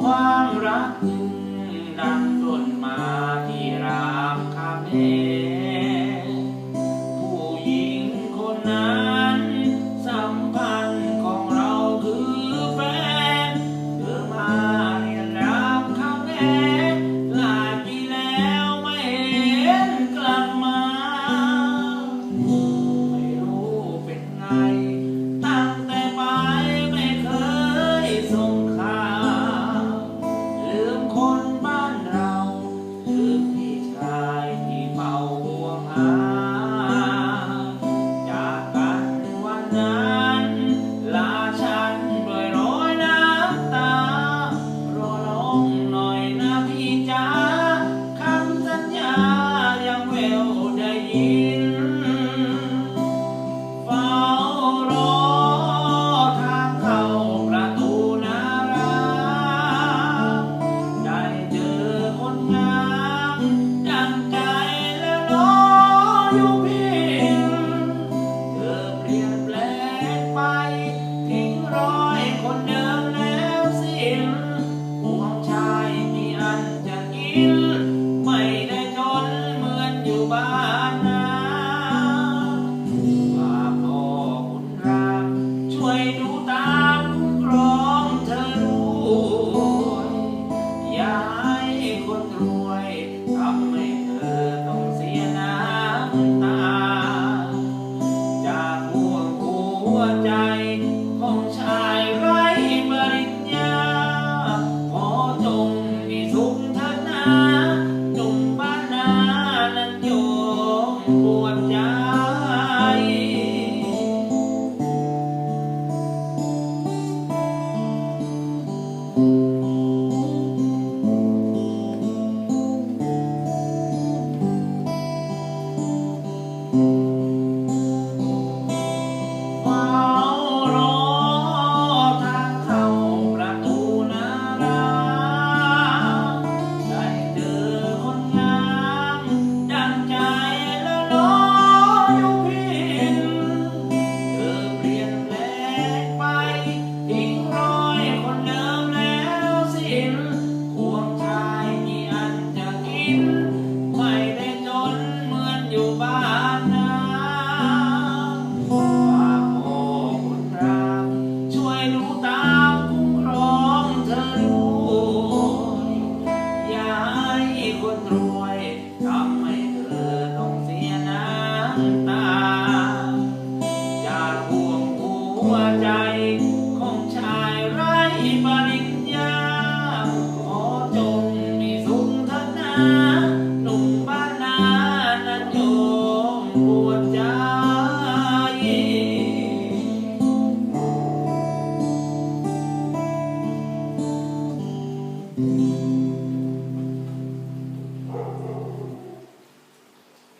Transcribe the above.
ความรักดัง you. ใจของชายไร้ปริญญาขอจงมีสุขทนา อย่าห่วงหัวใจ